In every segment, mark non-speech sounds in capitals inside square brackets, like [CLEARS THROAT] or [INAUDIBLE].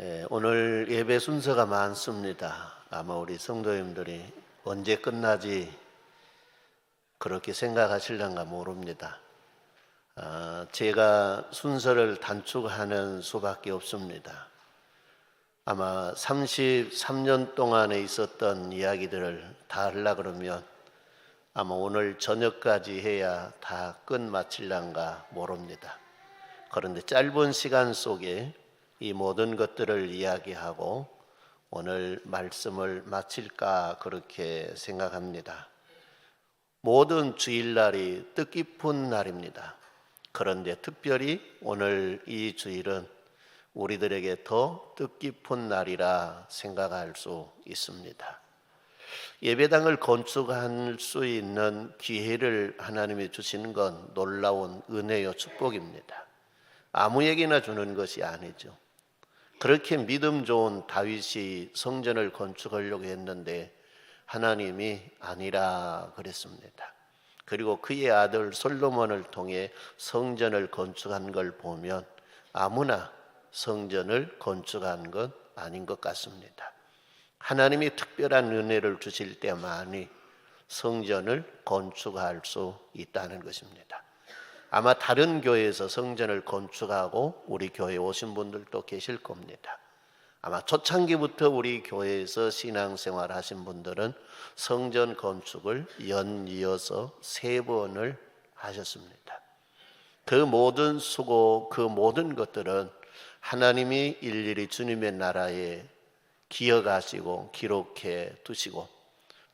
예, 오늘 예배 순서가 많습니다. 아마 우리 성도님들이 언제 끝나지 그렇게 생각하실런가 모릅니다. 아, 제가 순서를 단축하는 수밖에 없습니다. 아마 33년 동안에 있었던 이야기들을 다 하려 그러면 아마 오늘 저녁까지 해야 다 끝마칠란가 모릅니다. 그런데 짧은 시간 속에 이 모든 것들을 이야기하고 오늘 말씀을 마칠까 그렇게 생각합니다. 모든 주일날이 뜻깊은 날입니다. 그런데 특별히 오늘 이 주일은 우리들에게 더 뜻깊은 날이라 생각할 수 있습니다. 예배당을 건축할 수 있는 기회를 하나님이 주시는 건 놀라운 은혜요 축복입니다. 아무에게나 주는 것이 아니죠. 그렇게 믿음 좋은 다윗이 성전을 건축하려고 했는데 하나님이 아니라 그랬습니다. 그리고 그의 아들 솔로몬을 통해 성전을 건축한 걸 보면 아무나 성전을 건축한 것 아닌 것 같습니다. 하나님이 특별한 은혜를 주실 때만이 성전을 건축할 수 있다는 것입니다. 아마 다른 교회에서 성전을 건축하고 우리 교회에 오신 분들도 계실 겁니다. 아마 초창기부터 우리 교회에서 신앙생활 하신 분들은 성전 건축을 연이어서 세 번을 하셨습니다. 그 모든 수고, 그 모든 것들은 하나님이 일일이 주님의 나라에 기억하시고 기록해 두시고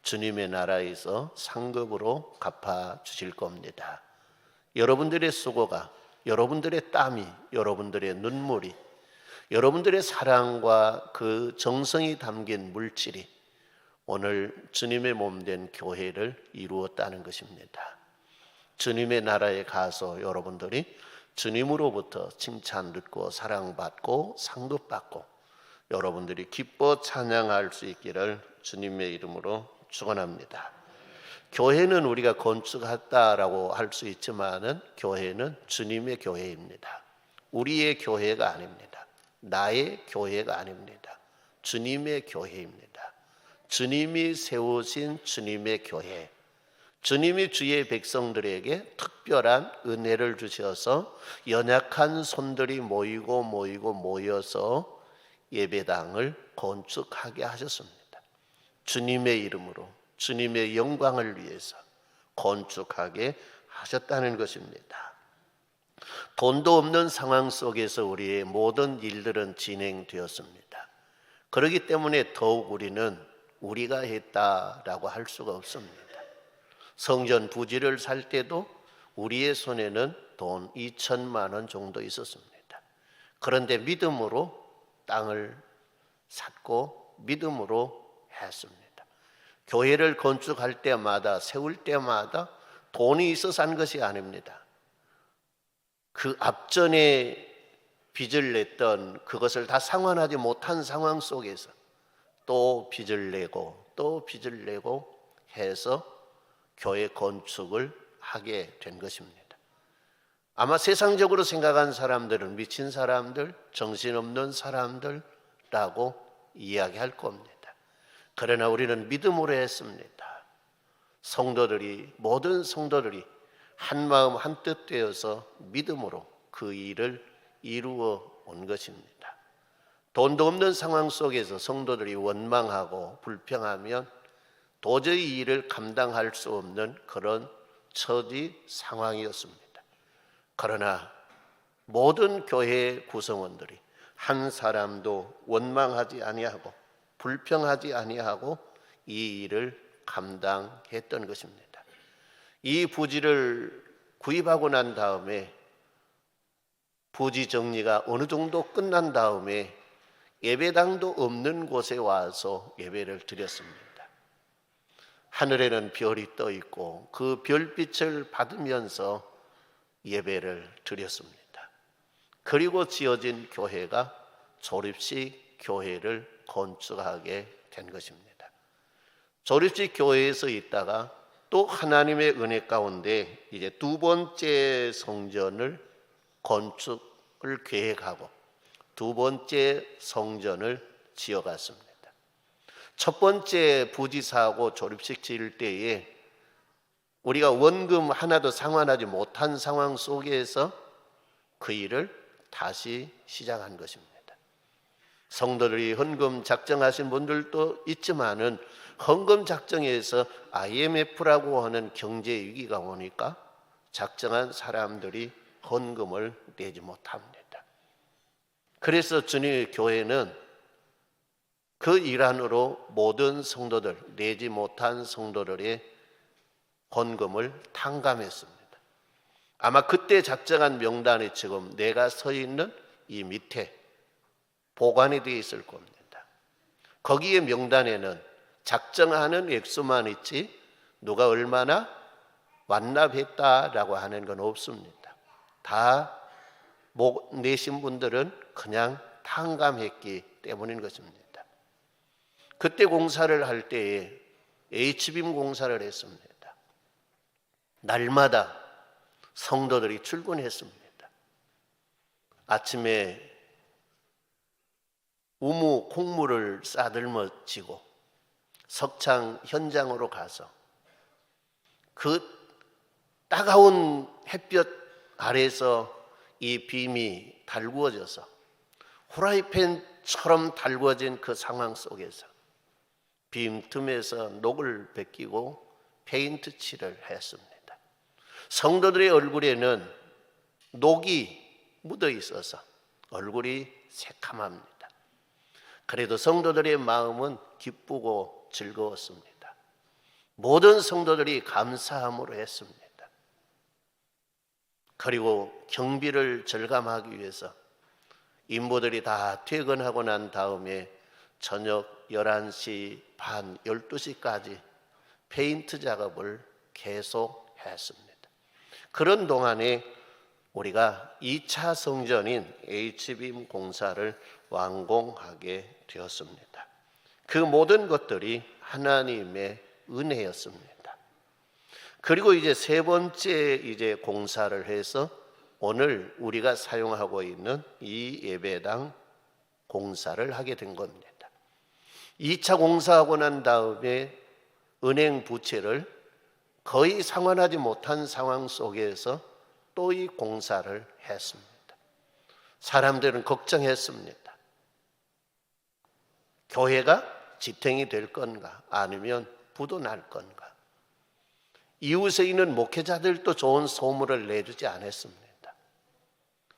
주님의 나라에서 상급으로 갚아 주실 겁니다. 여러분들의 수고가, 여러분들의 땀이, 여러분들의 눈물이, 여러분들의 사랑과 그 정성이 담긴 물질이 오늘 주님의 몸 된 교회를 이루었다는 것입니다. 주님의 나라에 가서 여러분들이 주님으로부터 칭찬 듣고 사랑받고 상급 받고 여러분들이 기뻐 찬양할 수 있기를 주님의 이름으로 축원합니다. 교회는 우리가 건축했다라고 할 수 있지만은 교회는 주님의 교회입니다. 우리의 교회가 아닙니다. 나의 교회가 아닙니다. 주님의 교회입니다. 주님이 세우신 주님의 교회. 주님이 주의 백성들에게 특별한 은혜를 주셔서 연약한 손들이 모이고 모이고 모여서 예배당을 건축하게 하셨습니다. 주님의 이름으로 주님의 영광을 위해서 건축하게 하셨다는 것입니다. 돈도 없는 상황 속에서 우리의 모든 일들은 진행되었습니다. 그렇기 때문에 더욱 우리는 우리가 했다라고 할 수가 없습니다. 성전 부지를 살 때도 우리의 손에는 돈 2천만 원 정도 있었습니다. 그런데 믿음으로 땅을 샀고 믿음으로 했습니다. 교회를 건축할 때마다 세울 때마다 돈이 있어서 한 것이 아닙니다. 그 앞전에 빚을 냈던 그것을 다 상환하지 못한 상황 속에서 또 빚을 내고 또 빚을 내고 해서 교회 건축을 하게 된 것입니다. 아마 세상적으로 생각한 사람들은 미친 사람들, 정신없는 사람들라고 이야기할 겁니다. 그러나 우리는 믿음으로 했습니다. 성도들이 모든 성도들이 한 마음 한 뜻 되어서 믿음으로 그 일을 이루어 온 것입니다. 돈도 없는 상황 속에서 성도들이 원망하고 불평하면 도저히 이 일을 감당할 수 없는 그런 처지 상황이었습니다. 그러나 모든 교회 구성원들이 한 사람도 원망하지 아니하고 불평하지 아니하고 이 일을 감당했던 것입니다. 이 부지를 구입하고 난 다음에 부지 정리가 어느 정도 끝난 다음에 예배당도 없는 곳에 와서 예배를 드렸습니다. 하늘에는 별이 떠 있고 그 별빛을 받으면서 예배를 드렸습니다. 그리고 지어진 교회가 조립식 교회를 건축하게 된 것입니다. 조립식 교회에서 있다가 또 하나님의 은혜 가운데 이제 두 번째 성전을 건축을 계획하고 두 번째 성전을 지어갔습니다. 첫 번째 부지사하고 졸업식 지을 때에 우리가 원금 하나도 상환하지 못한 상황 속에서 그 일을 다시 시작한 것입니다. 성도들이 헌금 작정하신 분들도 있지만은 헌금 작정에서 IMF라고 하는 경제 위기가 오니까 작정한 사람들이 헌금을 내지 못합니다. 그래서 주님의 교회는 그 일환으로 모든 성도들 내지 못한 성도들의 헌금을 탕감했습니다. 아마 그때 작정한 명단이 지금 내가 서 있는 이 밑에 보관이 되어 있을 겁니다. 거기에 명단에는 작정하는 액수만 있지 누가 얼마나 완납했다라고 하는 건 없습니다. 다 내신 분들은 그냥 탕감했기 때문인 것입니다. 그때 공사를 할 때에 H빔 공사를 했습니다. 날마다 성도들이 출근했습니다. 아침에 우무 콩물을 싸들머지고 석창 현장으로 가서 그 따가운 햇볕 아래서 이 빔이 달구어져서 후라이팬처럼 달구어진 그 상황 속에서 빔 틈에서 녹을 베끼고 페인트 칠을 했습니다. 성도들의 얼굴에는 녹이 묻어 있어서 얼굴이 새카맣니다. 그래도 성도들의 마음은 기쁘고 즐거웠습니다. 모든 성도들이 감사함으로 했습니다. 그리고 경비를 절감하기 위해서 인부들이 다 퇴근하고 난 다음에 저녁 11시 반, 12시까지 페인트 작업을 계속 했습니다. 그런 동안에 우리가 2차 성전인 H빔 공사를 완공하게 되었습니다. 그 모든 것들이 하나님의 은혜였습니다. 그리고 이제 세 번째 이제 공사를 해서 오늘 우리가 사용하고 있는 이 예배당 공사를 하게 된 겁니다. 2차 공사하고 난 다음에 은행 부채를 거의 상환하지 못한 상황 속에서 또 이 공사를 했습니다. 사람들은 걱정했습니다. 교회가 지탱이 될 건가 아니면 부도 날 건가 이웃에 있는 목회자들도 좋은 소문을 내주지 않았습니다.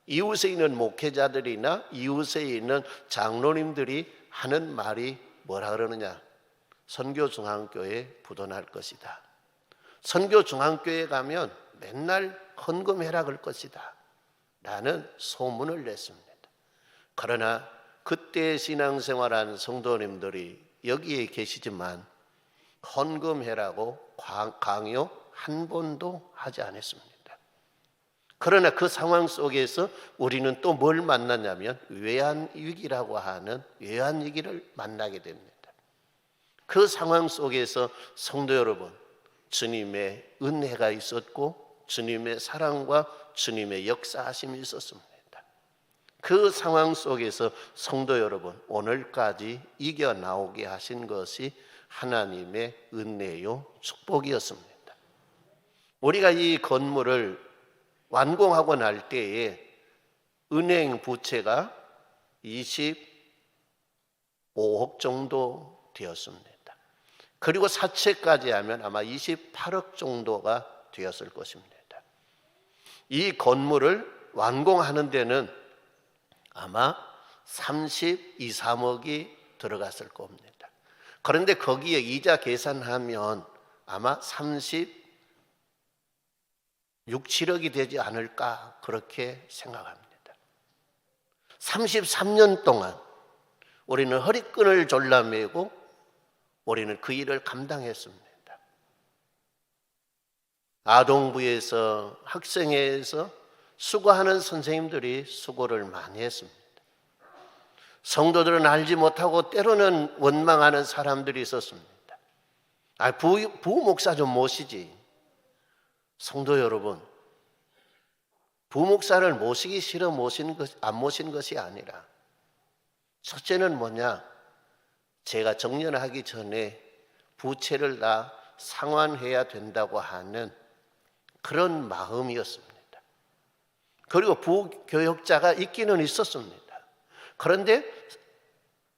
이웃에 있는 목회자들이나 이웃에 있는 장로님들이 하는 말이 뭐라 그러느냐 선교 중앙교회 부도 날 것이다. 선교 중앙교회 가면 맨날 헌금해라 그럴 것이다. 라는 소문을 냈습니다. 그러나 그때 신앙생활한 성도님들이 여기에 계시지만 헌금해라고 강요 한 번도 하지 않았습니다. 그러나 그 상황 속에서 우리는 또 뭘 만났냐면 외환 위기라고 하는 외환 위기를 만나게 됩니다. 그 상황 속에서 성도 여러분, 주님의 은혜가 있었고 주님의 사랑과 주님의 역사하심이 있었습니다. 그 상황 속에서 성도 여러분, 오늘까지 이겨 나오게 하신 것이 하나님의 은혜요 축복이었습니다. 우리가 이 건물을 완공하고 날 때에 은행 부채가 25억 정도 되었습니다. 그리고 사채까지 하면 아마 28억 정도가 되었을 것입니다. 이 건물을 완공하는 데는 아마 32, 3억이 들어갔을 겁니다. 그런데 거기에 이자 계산하면 아마 30, 6, 7억이 되지 않을까 그렇게 생각합니다. 33년 동안 우리는 허리끈을 졸라매고 우리는 그 일을 감당했습니다. 아동부에서 학생회에서 수고하는 선생님들이 수고를 많이 했습니다. 성도들은 알지 못하고 때로는 원망하는 사람들이 있었습니다. 아, 부, 부 목사 좀 모시지. 성도 여러분, 부 목사를 모시기 싫어 모시는 것, 안 모시는 것이 아니라 첫째는 뭐냐? 제가 정년하기 전에 부채를 다 상환해야 된다고 하는 그런 마음이었습니다. 그리고 부교역자가 있기는 있었습니다. 그런데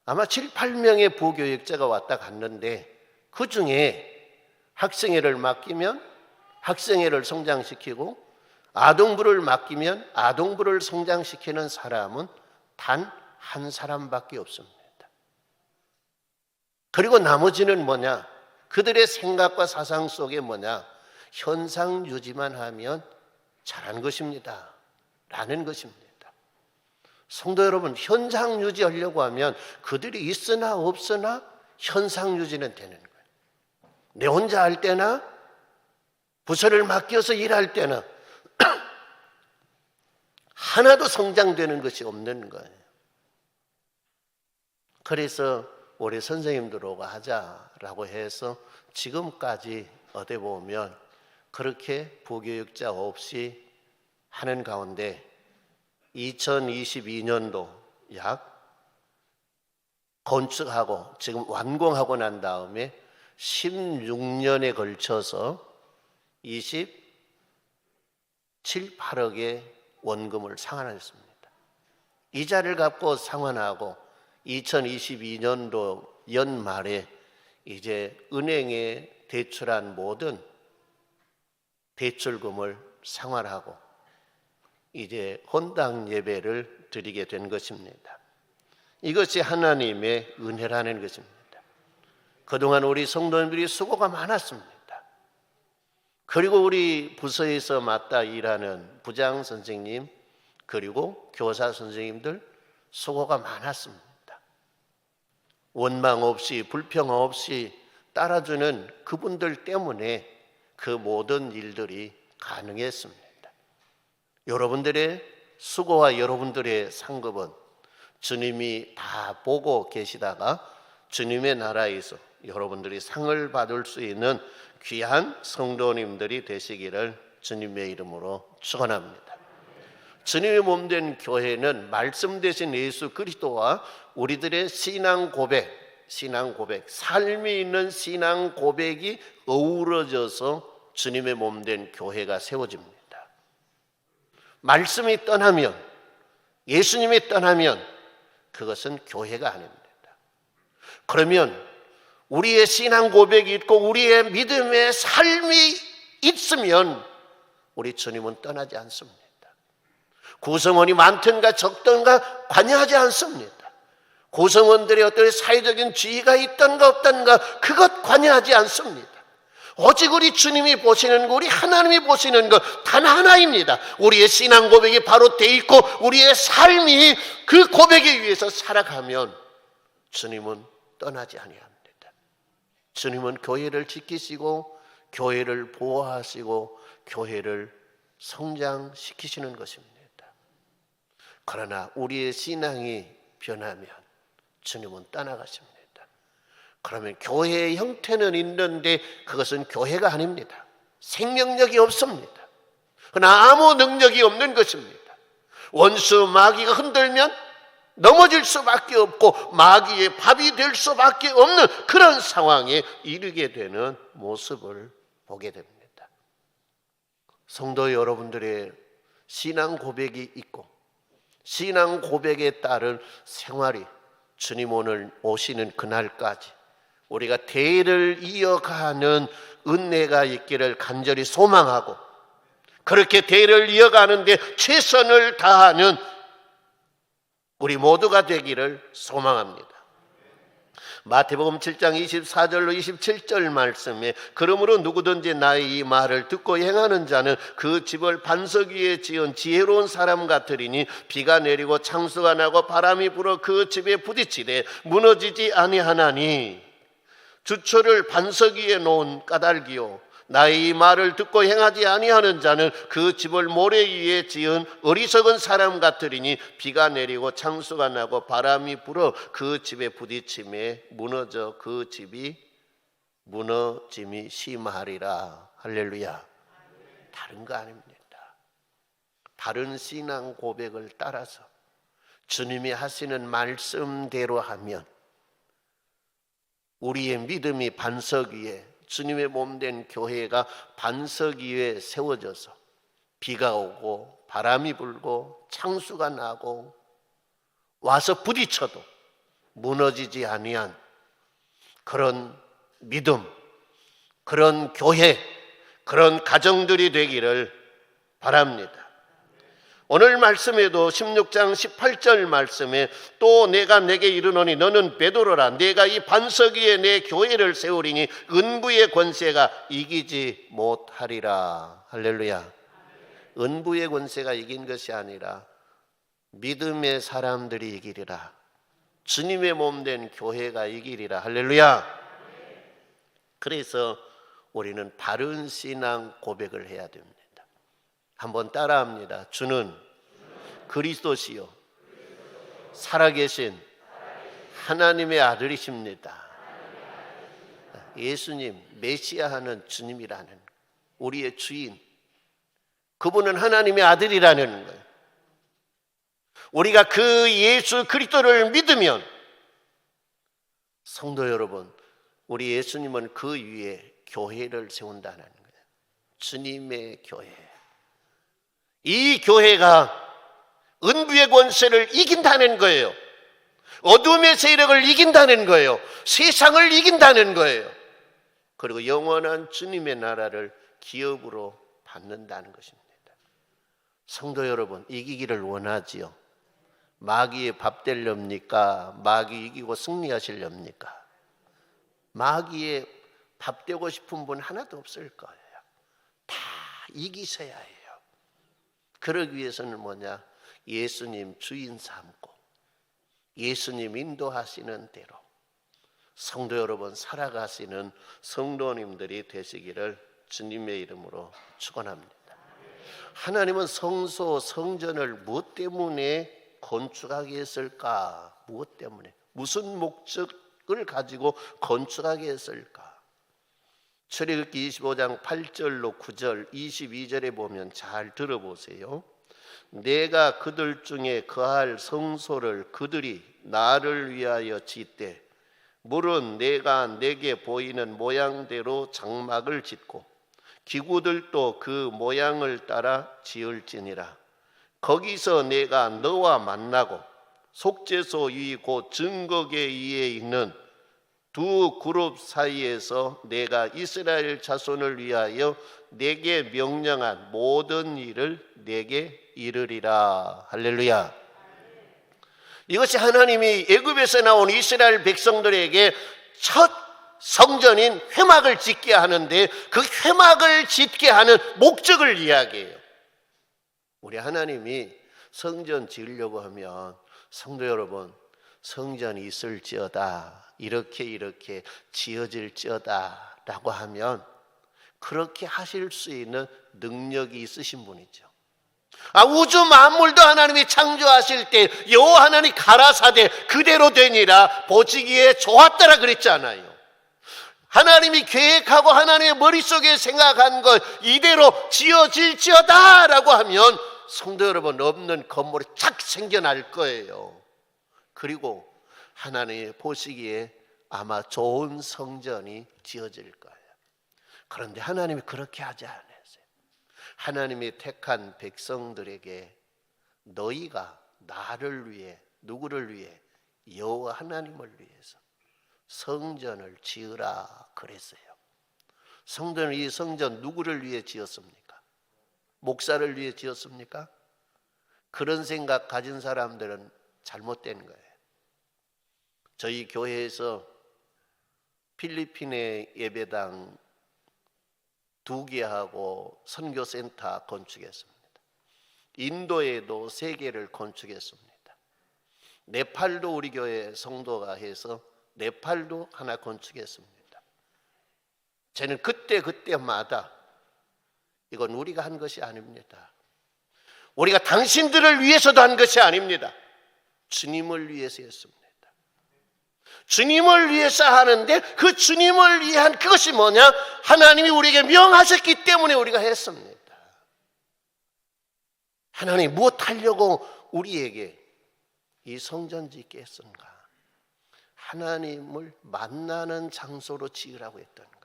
아마 7, 8명의 부교역자가 왔다 갔는데 그 중에 학생회를 맡기면 학생회를 성장시키고 아동부를 맡기면 아동부를 성장시키는 사람은 단 한 사람밖에 없습니다. 그리고 나머지는 뭐냐? 그들의 생각과 사상 속에 뭐냐? 현상 유지만 하면 잘한 것입니다. 라는 것입니다. 성도 여러분, 현상 유지하려고 하면 그들이 있으나 없으나 현상 유지는 되는 거예요. 내 혼자 할 때나 부서를 맡겨서 일할 때나 [CLEARS THROAT] 하나도 성장되는 것이 없는 거예요. 그래서 우리 선생님들하고 하자라고 해서 지금까지 어디 보면 그렇게 부교육자 없이 하는 가운데 2022년도 약 건축하고 지금 완공하고 난 다음에 16년에 걸쳐서 27, 8억의 원금을 상환했습니다. 이자를 갚고 상환하고 2022년도 연말에 이제 은행에 대출한 모든 대출금을 상환하고 이제 헌당 예배를 드리게 된 것입니다. 이것이 하나님의 은혜라는 것입니다. 그동안 우리 성도님들이 수고가 많았습니다. 그리고 우리 부서에서 맡아 일하는 부장 선생님 그리고 교사 선생님들 수고가 많았습니다. 원망 없이 불평 없이 따라주는 그분들 때문에 그 모든 일들이 가능했습니다. 여러분들의 수고와 여러분들의 상급은 주님이 다 보고 계시다가 주님의 나라에서 여러분들이 상을 받을 수 있는 귀한 성도님들이 되시기를 주님의 이름으로 축원합니다. 주님의 몸 된 교회는 말씀 되신 예수 그리스도와 우리들의 신앙 고백, 신앙 고백, 삶이 있는 신앙 고백이 어우러져서 주님의 몸 된 교회가 세워집니다. 말씀이 떠나면 예수님이 떠나면 그것은 교회가 아닙니다. 그러면 우리의 신앙 고백이 있고 우리의 믿음의 삶이 있으면 우리 주님은 떠나지 않습니다. 구성원이 많든가 적든가 관여하지 않습니다. 구성원들의 어떤 사회적인 지위가 있던가 없던가 그것 관여하지 않습니다. 오직 우리 주님이 보시는 거, 우리 하나님이 보시는 것 단 하나입니다. 우리의 신앙 고백이 바로 돼 있고 우리의 삶이 그 고백에 위해서 살아가면 주님은 떠나지 아니합니다. 주님은 교회를 지키시고 교회를 보호하시고 교회를 성장시키시는 것입니다. 그러나 우리의 신앙이 변하면 주님은 떠나가십니다. 그러면 교회의 형태는 있는데 그것은 교회가 아닙니다. 생명력이 없습니다. 그러나 아무 능력이 없는 것입니다. 원수 마귀가 흔들면 넘어질 수밖에 없고 마귀의 밥이 될 수밖에 없는 그런 상황에 이르게 되는 모습을 보게 됩니다. 성도 여러분들의 신앙 고백이 있고 신앙 고백에 따른 생활이 주님 오늘 오시는 그날까지 우리가 대를 이어가는 은혜가 있기를 간절히 소망하고 그렇게 대를 이어가는데 최선을 다하는 우리 모두가 되기를 소망합니다. 마태복음 7장 24절로 27절 말씀에 그러므로 누구든지 나의 이 말을 듣고 행하는 자는 그 집을 반석 위에 지은 지혜로운 사람 같으리니 비가 내리고 창수가 나고 바람이 불어 그 집에 부딪히되 무너지지 아니하나니 주초를 반석 위에 놓은 까닭이요. 나의 이 말을 듣고 행하지 아니하는 자는 그 집을 모래 위에 지은 어리석은 사람 같으리니 비가 내리고 창수가 나고 바람이 불어 그 집에 부딪힘에 무너져 그 집이 무너짐이 심하리라. 할렐루야. 다른 거 아닙니다. 다른 신앙 고백을 따라서 주님이 하시는 말씀대로 하면 우리의 믿음이 반석 위에 주님의 몸 된 교회가 반석 위에 세워져서 비가 오고 바람이 불고 창수가 나고 와서 부딪혀도 무너지지 아니한 그런 믿음, 그런 교회, 그런 가정들이 되기를 바랍니다. 오늘 말씀에도 16장 18절 말씀에 또 내가 내게 이르노니 너는 베드로라. 내가 이 반석 위에 내 교회를 세우리니 은부의 권세가 이기지 못하리라. 할렐루야. 은부의 권세가 이긴 것이 아니라 믿음의 사람들이 이기리라. 주님의 몸 된 교회가 이기리라. 할렐루야. 그래서 우리는 바른 신앙 고백을 해야 됩니다 한번 따라합니다. 주는 그리스도시요 살아계신 하나님의 아들이십니다. 예수님 메시아 하는 주님이라는 우리의 주인 그분은 하나님의 아들이라는 거예요. 우리가 그 예수 그리스도를 믿으면 성도 여러분 우리 예수님은 그 위에 교회를 세운다는 거예요. 주님의 교회. 이 교회가 은부의 권세를 이긴다는 거예요. 어둠의 세력을 이긴다는 거예요. 세상을 이긴다는 거예요. 그리고 영원한 주님의 나라를 기업으로 받는다는 것입니다. 성도 여러분, 이기기를 원하지요. 마귀의 밥 되렵니까? 마귀 이기고 승리하시렵니까? 마귀의 밥 되고 싶은 분 하나도 없을 거예요. 다 이기셔야 해요. 그러기 위해서는 뭐냐? 예수님 주인 삼고 예수님 인도하시는 대로 성도 여러분 살아가시는 성도님들이 되시기를 주님의 이름으로 축원합니다. 하나님은 성소 성전을 무엇 때문에 건축하게 했을까? 무엇 때문에? 무슨 목적을 가지고 건축하게 했을까? 출애굽기 25장 8절로 9절 22절에 보면 잘 들어보세요. 내가 그들 중에 거할 성소를 그들이 나를 위하여 짓되 물은 내가 내게 보이는 모양대로 장막을 짓고 기구들도 그 모양을 따라 지을지니라 거기서 내가 너와 만나고 속죄소 위곧 증거계 위에 있는 두 그룹 사이에서 내가 이스라엘 자손을 위하여 내게 명령한 모든 일을 내게 이르리라. 할렐루야. 이것이 하나님이 애굽에서 나온 이스라엘 백성들에게 첫 성전인 회막을 짓게 하는데 그 회막을 짓게 하는 목적을 이야기해요. 우리 하나님이 성전 지으려고 하면 성도 여러분 성전이 있을지어다 이렇게 이렇게 지어질지어다라고 하면 그렇게 하실 수 있는 능력이 있으신 분이죠. 아 우주 만물도 하나님이 창조하실 때 여호와 하나님 가라사대 그대로 되니라 보시기에 좋았더라 그랬잖아요. 하나님이 계획하고 하나님의 머릿속에 생각한 것 이대로 지어질지어다라고 하면 성도 여러분 없는 건물이 착 생겨날 거예요. 그리고 하나님이 보시기에 아마 좋은 성전이 지어질 거예요. 그런데 하나님이 그렇게 하지 않았어요. 하나님이 택한 백성들에게 너희가 나를 위해 누구를 위해 여호와 하나님을 위해서 성전을 지으라 그랬어요. 성전을 이 성전 누구를 위해 지었습니까? 목사를 위해 지었습니까? 그런 생각 가진 사람들은 잘못된 거예요. 저희 교회에서 필리핀의 예배당 두 개하고 선교센터 건축했습니다. 인도에도 세 개를 건축했습니다. 네팔도 우리 교회 성도가 해서 네팔도 하나 건축했습니다. 저는 그때 그때마다 이건 우리가 한 것이 아닙니다. 우리가 당신들을 위해서도 한 것이 아닙니다. 주님을 위해서 했습니다. 주님을 위해서 하는데 그 주님을 위한 그것이 뭐냐? 하나님이 우리에게 명하셨기 때문에 우리가 했습니다. 하나님 무엇 하려고 우리에게 이 성전 짓겠는가? 하나님을 만나는 장소로 지으라고 했던 거예요. 하나님.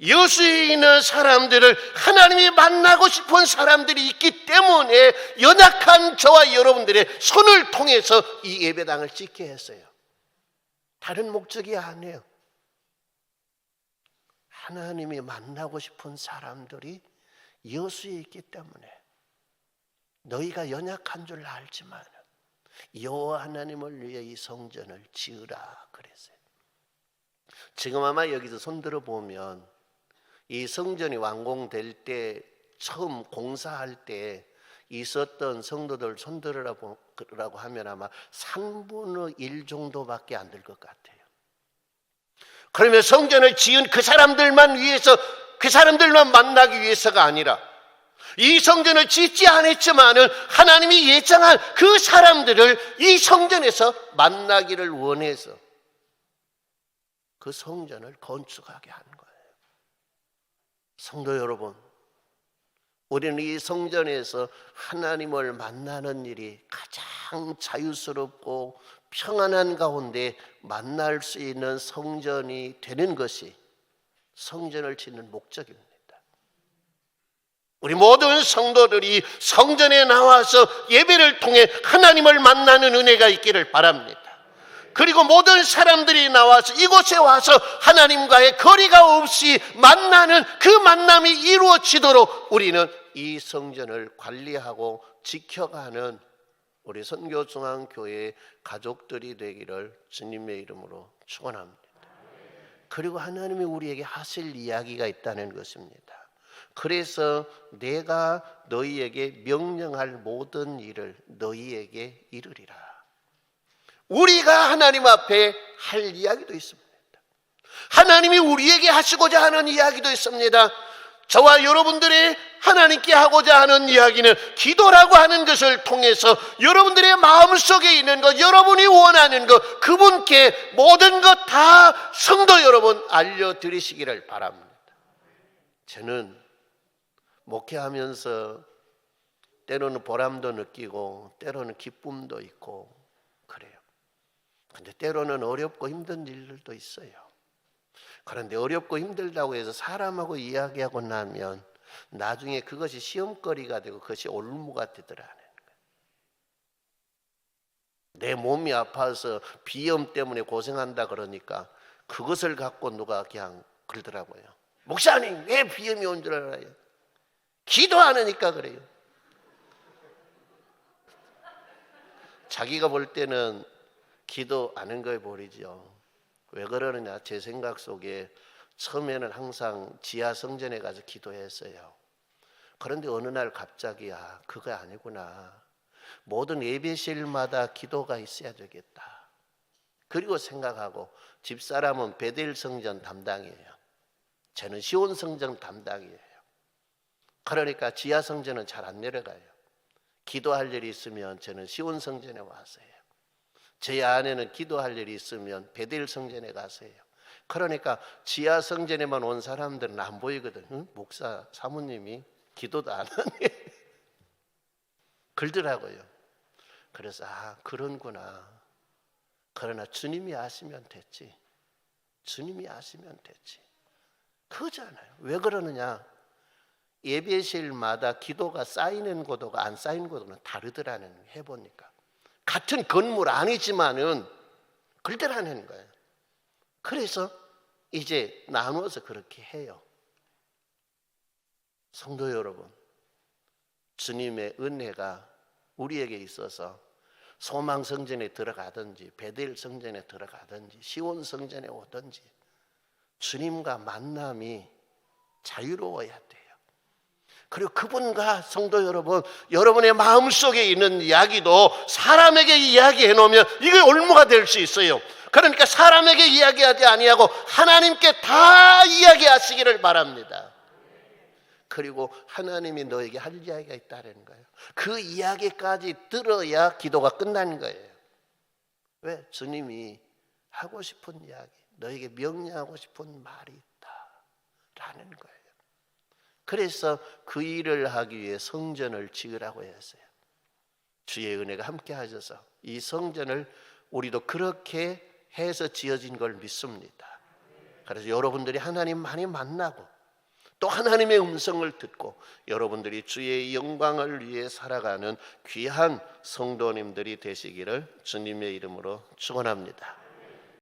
여수에 있는 사람들을 하나님이 만나고 싶은 사람들이 있기 때문에 연약한 저와 여러분들의 손을 통해서 이 예배당을 짓게 했어요. 다른 목적이 아니에요. 하나님이 만나고 싶은 사람들이 여수에 있기 때문에 너희가 연약한 줄 알지만 여호와 하나님을 위해 이 성전을 지으라 그랬어요. 지금 아마 여기서 손들어 보면 이 성전이 완공될 때 처음 공사할 때 있었던 성도들 손들으라고 하면 아마 3분의 1 정도밖에 안 될 것 같아요. 그러면 성전을 지은 그 사람들만 위해서 그 사람들만 만나기 위해서가 아니라 이 성전을 짓지 않았지만은 하나님이 예정한 그 사람들을 이 성전에서 만나기를 원해서 그 성전을 건축하게 한 거예요. 성도 여러분, 우리는 이 성전에서 하나님을 만나는 일이 가장 자유스럽고 평안한 가운데 만날 수 있는 성전이 되는 것이 성전을 짓는 목적입니다. 우리 모든 성도들이 성전에 나와서 예배를 통해 하나님을 만나는 은혜가 있기를 바랍니다. 그리고 모든 사람들이 나와서 이곳에 와서 하나님과의 거리가 없이 만나는 그 만남이 이루어지도록 우리는 이 성전을 관리하고 지켜가는 우리 선교중앙교회 가족들이 되기를 주님의 이름으로 축원합니다. 그리고 하나님이 우리에게 하실 이야기가 있다는 것입니다. 그래서 내가 너희에게 명령할 모든 일을 너희에게 이르리라. 우리가 하나님 앞에 할 이야기도 있습니다. 하나님이 우리에게 하시고자 하는 이야기도 있습니다. 저와 여러분들의 하나님께 하고자 하는 이야기는 기도라고 하는 것을 통해서 여러분들의 마음속에 있는 것, 여러분이 원하는 것, 그분께 모든 것 다 성도 여러분 알려드리시기를 바랍니다. 저는 목회하면서 때로는 보람도 느끼고 때로는 기쁨도 있고. 근데 때로는 어렵고 힘든 일들도 있어요. 그런데 어렵고 힘들다고 해서 사람하고 이야기하고 나면 나중에 그것이 시험거리가 되고 그것이 올무가 되더라는 거예요. 내 몸이 아파서 비염 때문에 고생한다 그러니까 그것을 갖고 누가 그냥 그러더라고요. 목사님 왜 비염이 온 줄 알아요? 기도 안 하니까 그래요. 자기가 볼 때는 기도 안한 거에 보이죠. 왜 그러느냐? 제 생각 속에 처음에는 항상 지하 성전에 가서 기도했어요. 그런데 어느 날 갑자기야 그거 아니구나. 모든 예배실마다 기도가 있어야 되겠다. 그리고 생각하고 집사람은 베델 성전 담당이에요. 저는 시온 성전 담당이에요. 그러니까 지하 성전은 잘 안 내려가요. 기도할 일이 있으면 저는 시온 성전에 와서 해요. 제 아내는 기도할 일이 있으면 베델 성전에 가서 해요. 그러니까 지하 성전에만 온 사람들은 안 보이거든. 응? 목사 사모님이 기도도 안 하네. [LAUGHS] 그러더라고요. 그래서 아 그런구나. 그러나 주님이 아시면 됐지. 주님이 아시면 됐지. 그거잖아요. 왜 그러느냐? 예배실마다 기도가 쌓이는 고도가 안 쌓이는 고도는 다르더라는 해보니까 같은 건물 아니지만은 그렇더라는 거예요. 그래서 이제 나누어서 그렇게 해요. 성도 여러분, 주님의 은혜가 우리에게 있어서 소망 성전에 들어가든지 베델 성전에 들어가든지 시온 성전에 오든지 주님과 만남이 자유로워야 돼요. 그리고 그분과 성도 여러분, 여러분의 마음 속에 있는 이야기도 사람에게 이야기해 놓으면 이게 올무가 될 수 있어요. 그러니까 사람에게 이야기하지 아니하고 하나님께 다 이야기하시기를 바랍니다. 그리고 하나님이 너에게 할 이야기가 있다는 거예요. 그 이야기까지 들어야 기도가 끝나는 거예요. 왜? 주님이 하고 싶은 이야기, 너에게 명령하고 싶은 말이 있다라는 거예요. 그래서 그 일을 하기 위해 성전을 지으라고 했어요. 주의 은혜가 함께 하셔서 이 성전을 우리도 그렇게 해서 지어진 걸 믿습니다. 그래서 여러분들이 하나님 많이 만나고 또 하나님의 음성을 듣고 여러분들이 주의 영광을 위해 살아가는 귀한 성도님들이 되시기를 주님의 이름으로 축원합니다.